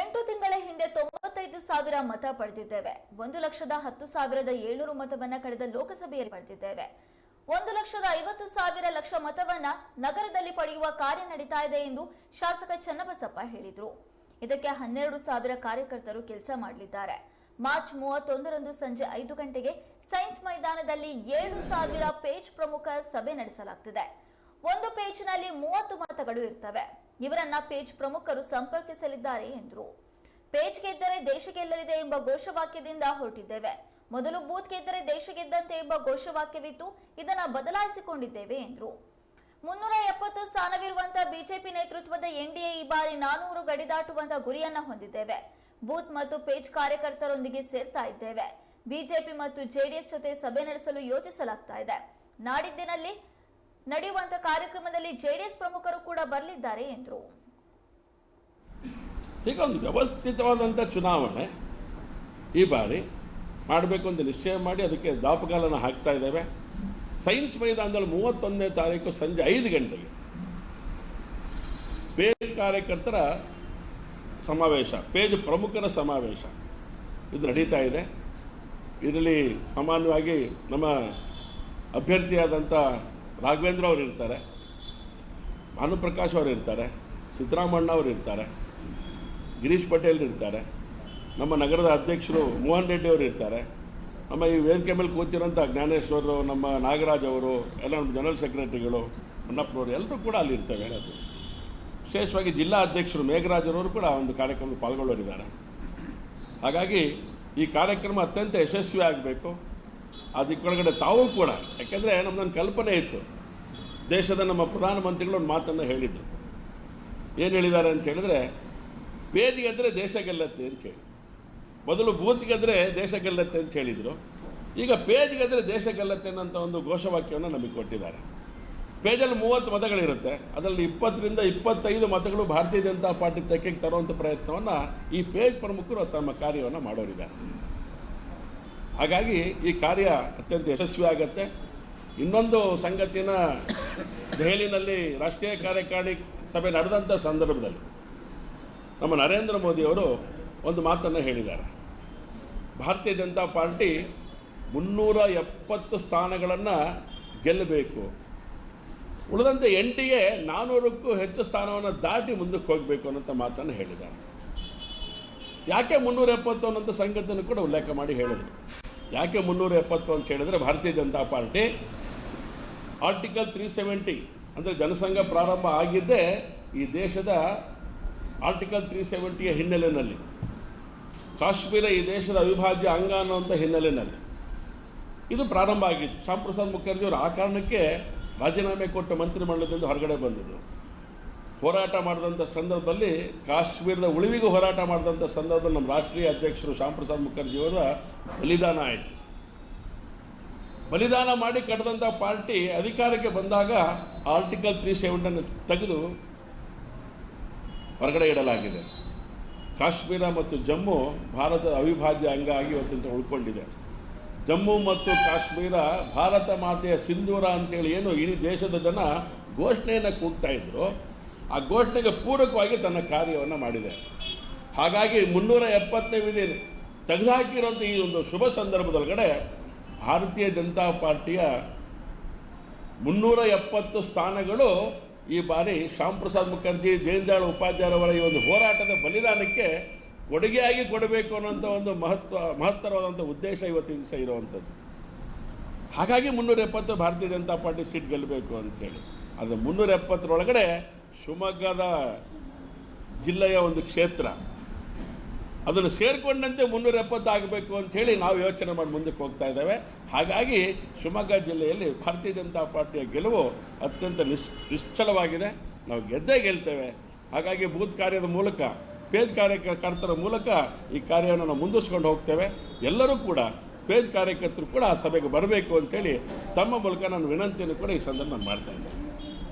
ಎಂಟು ತಿಂಗಳ ಹಿಂದೆ ತೊಂಬತ್ತೈದು ಸಾವಿರ ಮತ ಪಡೆದಿದ್ದೇವೆ. ಒಂದು ಲಕ್ಷದ ಹತ್ತು ಸಾವಿರದ ಏಳ್ನೂರು ಮತವನ್ನ ಕಳೆದ ಲೋಕಸಭೆಯಲ್ಲಿ ಪಡೆದಿದ್ದೇವೆ. ಒಂದು ಲಕ್ಷದ ಐವತ್ತು ಸಾವಿರ ಲಕ್ಷ ಮತವನ್ನ ನಗರದಲ್ಲಿ ಪಡೆಯುವ ಕಾರ್ಯ ನಡೀತಾ ಇದೆ ಎಂದು ಶಾಸಕ ಚನ್ನಬಸಪ್ಪ ಹೇಳಿದರು. ಇದಕ್ಕೆ ಹನ್ನೆರಡು ಸಾವಿರ ಕಾರ್ಯಕರ್ತರು ಕೆಲಸ ಮಾಡಲಿದ್ದಾರೆ. ಮಾರ್ಚ್ ಮೂವತ್ತೊಂದರಂದು ಸಂಜೆ ಐದು ಗಂಟೆಗೆ ಸೈನ್ಸ್ ಮೈದಾನದಲ್ಲಿ ಏಳು ಸಾವಿರ ಪೇಜ್ ಪ್ರಮುಖ ಸಭೆ ನಡೆಸಲಾಗ್ತಿದೆ. ಒಂದು ಪೇಜ್ನಲ್ಲಿ ಮೂವತ್ತು ಮತಗಳು ಇರ್ತವೆ. ಇವರನ್ನ ಪೇಜ್ ಪ್ರಮುಖರು ಸಂಪರ್ಕಿಸಲಿದ್ದಾರೆ ಎಂದರು. ಪೇಜ್ ಗೆದ್ದರೆ ದೇಶ ಗೆಲ್ಲಲಿದೆ ಎಂಬ ಘೋಷವಾಕ್ಯದಿಂದ ಹೊರಟಿದ್ದೇವೆ. ಮೊದಲು ಬೂತ್ ಗೆದ್ದರೆ ದೇಶ ಗೆದ್ದಂತೆ ಎಂಬ ಘೋಷವಾಕ್ಯವಿತ್ತು. ಇದನ್ನ ಬದಲಾಯಿಸಿಕೊಂಡಿದ್ದೇವೆ ಎಂದರು. ಮುನ್ನೂರ ಎಪ್ಪತ್ತು ಸ್ಥಾನವಿರುವಂತಹ ಬಿಜೆಪಿ ನೇತೃತ್ವದ ಎನ್ಡಿಎ ಈ ಬಾರಿ ನಾನೂರು ಗಡಿ ದಾಟುವಂತಹ ಗುರಿಯನ್ನ ಹೊಂದಿದ್ದೇವೆ. ಬೂತ್ ಮತ್ತು ಪೇಜ್ ಕಾರ್ಯಕರ್ತರೊಂದಿಗೆ ಸೇರ್ತಾ ಇದ್ದೇವೆ. ಬಿಜೆಪಿ ಮತ್ತು ಜೆಡಿಎಸ್ ಜೊತೆ ಸಭೆ ನಡೆಸಲು ಯೋಚಿಸಲಾಗ್ತಾ ಇದೆ. ನಾಡಿದ್ದಿನಲ್ಲಿ ನಡೆಯುವಂತ ಕಾರ್ಯಕ್ರಮದಲ್ಲಿ ಜೆಡಿಎಸ್ ಪ್ರಮುಖರು ಕೂಡ ಬರಲಿದ್ದಾರೆ ಎಂದರು. ಈಗ ಒಂದು ವ್ಯವಸ್ಥಿತವಾದಂಥ ಚುನಾವಣೆ ಈ ಬಾರಿ ಮಾಡಬೇಕು ಅಂತ ನಿಶ್ಚಯ ಮಾಡಿ ಅದಕ್ಕೆ ದಾಪುಗಾಲನ ಹಾಕ್ತಾ ಇದ್ದೇವೆ. ಸೈನ್ಸ್ ಮೈದಾನದಲ್ಲಿ ಮೂವತ್ತೊಂದನೇ ತಾರೀಕು ಸಂಜೆ ಐದು ಗಂಟೆಗೆ ಪೇಜ್ ಕಾರ್ಯಕರ್ತರ ಸಮಾವೇಶ, ಪೇಜ್ ಪ್ರಮುಖರ ಸಮಾವೇಶ ಇದು ನಡೀತಾ ಇದೆ. ಇದರಲ್ಲಿ ಸಾಮಾನ್ಯವಾಗಿ ನಮ್ಮ ಅಭ್ಯರ್ಥಿಯಾದಂಥ ರಾಘವೇಂದ್ರ ಅವರು ಇರ್ತಾರೆ, ಭಾನುಪ್ರಕಾಶ್ ಅವರು ಇರ್ತಾರೆ ಸಿದ್ದರಾಮಣ್ಣ ಅವರು ಇರ್ತಾರೆ, ಗಿರೀಶ್ ಪಟೇಲ್ ಇರ್ತಾರೆ, ನಮ್ಮ ನಗರದ ಅಧ್ಯಕ್ಷರು ಮೋಹನ್ ರೆಡ್ಡಿ ಅವರು ಇರ್ತಾರೆ, ನಮ್ಮ ಈ ವೇದಿಕೆ ಮೇಲೆ ಕೂತಿರೋಂಥ ಜ್ಞಾನೇಶ್ವರರು ನಮ್ಮ ನಾಗರಾಜ್ ಅವರು, ಎಲ್ಲ ನಮ್ಮ ಜನರಲ್ ಸೆಕ್ರೆಟರಿಗಳು ಅಣ್ಣಪ್ಪನವರು ಎಲ್ಲರೂ ಕೂಡ ಅಲ್ಲಿ ಇರ್ತೇವೆ. ವಿಶೇಷವಾಗಿ ಜಿಲ್ಲಾ ಅಧ್ಯಕ್ಷರು ಮೇಘರಾಜರವರು ಕೂಡ ಒಂದು ಕಾರ್ಯಕ್ರಮದಲ್ಲಿ ಪಾಲ್ಗೊಳ್ಳೋರಿದ್ದಾರೆ. ಹಾಗಾಗಿ ಈ ಕಾರ್ಯಕ್ರಮ ಅತ್ಯಂತ ಯಶಸ್ವಿ ಆಗಬೇಕು. ಅದಕ್ಕೊಳಗಡೆ ತಾವು ಕೂಡ, ಯಾಕೆಂದರೆ ನಮ್ಮದೊಂದು ಕಲ್ಪನೆ ಇತ್ತು. ದೇಶದ ನಮ್ಮ ಪ್ರಧಾನಮಂತ್ರಿಗಳು ಒಂದು ಮಾತನ್ನು ಹೇಳಿದರು. ಏನು ಹೇಳಿದ್ದಾರೆ ಅಂತ ಹೇಳಿದ್ರೆ, ಬೇದಿ ಗೆದ್ದರೆ ದೇಶ ಗೆಲ್ಲತ್ತೆ ಅಂತ ಹೇಳಿ. ಮೊದಲು ಬೂತ್ ಗೆದ್ದರೆ ದೇಶ ಗೆಲ್ಲತ್ತೆ ಅಂತ ಹೇಳಿದರು. ಈಗ ಪೇಜ್ ಗೆದ್ದರೆ ದೇಶ ಗೆಲ್ಲತ್ತೆ ಅನ್ನೋಂಥ ಒಂದು ಘೋಷವಾಕ್ಯವನ್ನು ನಮಗೆ ಕೊಟ್ಟಿದ್ದಾರೆ. ಪೇಜಲ್ಲಿ ಮೂವತ್ತು ಮತಗಳಿರುತ್ತೆ. ಅದರಲ್ಲಿ ಇಪ್ಪತ್ತರಿಂದ ಇಪ್ಪತ್ತೈದು ಮತಗಳು ಭಾರತೀಯ ಜನತಾ ಪಾರ್ಟಿ ತೆಕ್ಕೆಗೆ ತರುವಂಥ ಪ್ರಯತ್ನವನ್ನು ಈ ಪೇಜ್ ಪ್ರಮುಖರು ತಮ್ಮ ಕಾರ್ಯವನ್ನು ಮಾಡೋರಿದ್ದಾರೆ. ಹಾಗಾಗಿ ಈ ಕಾರ್ಯ ಅತ್ಯಂತ ಯಶಸ್ವಿ ಆಗುತ್ತೆ. ಇನ್ನೊಂದು ಸಂಗತಿನ ದೆಹಲಿನಲ್ಲಿ ರಾಷ್ಟ್ರೀಯ ಕಾರ್ಯಕಾರಿ ಸಭೆ ನಡೆದಂಥ ಸಂದರ್ಭದಲ್ಲಿ ನಮ್ಮ ನರೇಂದ್ರ ಮೋದಿಯವರು ಒಂದು ಮಾತನ್ನು ಹೇಳಿದ್ದಾರೆ. ಭಾರತೀಯ ಜನತಾ ಪಾರ್ಟಿ ಮುನ್ನೂರ ಎಪ್ಪತ್ತು ಸ್ಥಾನಗಳನ್ನು ಗೆಲ್ಲಬೇಕು. ಉಳಿದಂತೆ ಎನ್ ಡಿ ಎ ನಾನ್ನೂರಕ್ಕೂ ಹೆಚ್ಚು ಸ್ಥಾನವನ್ನು ದಾಟಿ ಮುಂದಕ್ಕೆ ಹೋಗಬೇಕು ಅನ್ನೋಂಥ ಮಾತನ್ನು ಹೇಳಿದ್ದಾರೆ. ಯಾಕೆ ಮುನ್ನೂರ ಎಪ್ಪತ್ತು ಅನ್ನೋಂಥ ಸಂಗತಿಯನ್ನು ಕೂಡ ಉಲ್ಲೇಖ ಮಾಡಿ ಹೇಳಿದರು. ಯಾಕೆ ಮುನ್ನೂರ ಎಪ್ಪತ್ತು ಅಂತ ಹೇಳಿದರೆ Bharatiya Janata Party article three seventy ಅಂದರೆ ಜನಸಂಘ ಪ್ರಾರಂಭ ಆಗಿದ್ದೇ ಈ ದೇಶದ ಆರ್ಟಿಕಲ್ ತ್ರೀ ಸೆವೆಂಟಿಯ ಹಿನ್ನೆಲೆಯಲ್ಲಿ. ಕಾಶ್ಮೀರ ಈ ದೇಶದ ಅವಿಭಾಜ್ಯ ಅಂಗ ಅನ್ನುವಂಥ ಹಿನ್ನೆಲೆಯಲ್ಲಿ. ಇದು ಪ್ರಾರಂಭ ಆಗಿತ್ತು. ಶ್ಯಾಮ್ ಪ್ರಸಾದ್ ಮುಖರ್ಜಿಯವರು ಆ ಕಾರಣಕ್ಕೆ ರಾಜೀನಾಮೆ ಕೊಟ್ಟು ಮಂತ್ರಿಮಂಡಲದಿಂದ ಹೊರಗಡೆ ಬಂದಿದ್ದರು ಹೋರಾಟ ಮಾಡಿದಂಥ ಸಂದರ್ಭದಲ್ಲಿ ಕಾಶ್ಮೀರದ ಉಳಿವಿಗೂ ಹೋರಾಟ ಮಾಡಿದಂಥ ಸಂದರ್ಭದಲ್ಲಿ ನಮ್ಮ ರಾಷ್ಟ್ರೀಯ ಅಧ್ಯಕ್ಷರು ಶ್ಯಾಮ್ ಪ್ರಸಾದ್ ಮುಖರ್ಜಿಯವರ ಬಲಿದಾನ ಆಯಿತು. ಬಲಿದಾನ ಮಾಡಿ ಕಟ್ಟಿದಂಥ ಪಾರ್ಟಿ ಅಧಿಕಾರಕ್ಕೆ ಬಂದಾಗ ಆರ್ಟಿಕಲ್ ತ್ರೀ ಸೆವೆಂಟನ್ನು ತೆಗೆದು ಹೊರಗಡೆ ಇಡಲಾಗಿದೆ. ಕಾಶ್ಮೀರ ಮತ್ತು ಜಮ್ಮು ಭಾರತದ ಅವಿಭಾಜ್ಯ ಅಂಗ ಆಗಿ ಇವತ್ತಿನ ಉಳ್ಕೊಂಡಿದೆ. ಜಮ್ಮು ಮತ್ತು ಕಾಶ್ಮೀರ ಭಾರತ ಮಾತೆಯ ಸಿಂಧೂರ ಅಂತೇಳಿ ಏನು ಇಡೀ ದೇಶದ ಜನ ಘೋಷಣೆಯನ್ನು ಕೂಗ್ತಾ ಇದ್ರು. ಆ ಘೋಷಣೆಗೆ ಪೂರಕವಾಗಿ ತನ್ನ ಕಾರ್ಯವನ್ನು ಮಾಡಿದೆ. ಹಾಗಾಗಿ ಮುನ್ನೂರ ಎಪ್ಪತ್ತನೇ ತೆಗೆದುಹಾಕಿರುವಂಥ ಈ ಒಂದು ಶುಭ ಸಂದರ್ಭದೊಳಗಡೆ ಭಾರತೀಯ ಜನತಾ ಪಾರ್ಟಿಯ ಮುನ್ನೂರ ಎಪ್ಪತ್ತು ಸ್ಥಾನಗಳು ಈ ಬಾರಿ ಶ್ಯಾಮ್ ಪ್ರಸಾದ್ ಮುಖರ್ಜಿ, ದೀನದಯಾಳ್ ಉಪಾಧ್ಯಾಯರವರ ಈ ಒಂದು ಹೋರಾಟದ ಬಲಿದಾನಕ್ಕೆ ಕೊಡುಗೆಯಾಗಿ ಕೊಡಬೇಕು ಅನ್ನೋಂಥ ಒಂದು ಮಹತ್ವ ಮಹತ್ತರವಾದಂಥ ಉದ್ದೇಶ ಇವತ್ತಿನ ದಿವಸ ಇರುವಂಥದ್ದು ಹಾಗಾಗಿ ಮುನ್ನೂರ ಎಪ್ಪತ್ತು ಭಾರತೀಯ ಜನತಾ ಪಾರ್ಟಿ ಸೀಟ್ ಗೆಲ್ಲಬೇಕು ಅಂಥೇಳಿ ಅದು ಮುನ್ನೂರ ಎಪ್ಪತ್ತರೊಳಗಡೆ ಶಿವಮೊಗ್ಗದ ಜಿಲ್ಲೆಯ ಒಂದು ಕ್ಷೇತ್ರ. ಅದನ್ನು ಸೇರಿಕೊಂಡಂತೆ ಮುನ್ನೂರ ಎಪ್ಪತ್ತು ಆಗಬೇಕು ಅಂಥೇಳಿ ನಾವು ಯೋಚನೆ ಮಾಡಿ ಮುಂದಕ್ಕೆ ಹೋಗ್ತಾ ಇದ್ದೇವೆ. ಹಾಗಾಗಿ ಶಿವಮೊಗ್ಗ ಜಿಲ್ಲೆಯಲ್ಲಿ ಭಾರತೀಯ ಜನತಾ ಪಾರ್ಟಿಯ ಗೆಲುವು ಅತ್ಯಂತ ನಿಶ್ ನಿಶ್ಚಲವಾಗಿದೆ. ನಾವು ಗೆದ್ದೇ ಗೆಲ್ತೇವೆ. ಹಾಗಾಗಿ ಬೂತ್ ಕಾರ್ಯದ ಮೂಲಕ, ಪೇಜ್ ಕಾರ್ಯಕರ್ತರ ಮೂಲಕ ಈ ಕಾರ್ಯವನ್ನು ನಾವು ಮುಂದುವರ್ಸ್ಕೊಂಡು ಹೋಗ್ತೇವೆ. ಎಲ್ಲರೂ ಕೂಡ, ಪೇಜ್ ಕಾರ್ಯಕರ್ತರು ಕೂಡ ಆ ಸಭೆಗೆ ಬರಬೇಕು ಅಂತೇಳಿ ತಮ್ಮ ಮೂಲಕ ನಾನು ವಿನಂತಿಯನ್ನು ಕೂಡ ಈ ಸಂದರ್ಭ ನಾನು ಮಾಡ್ತಾ ಇದ್ದೇನೆ.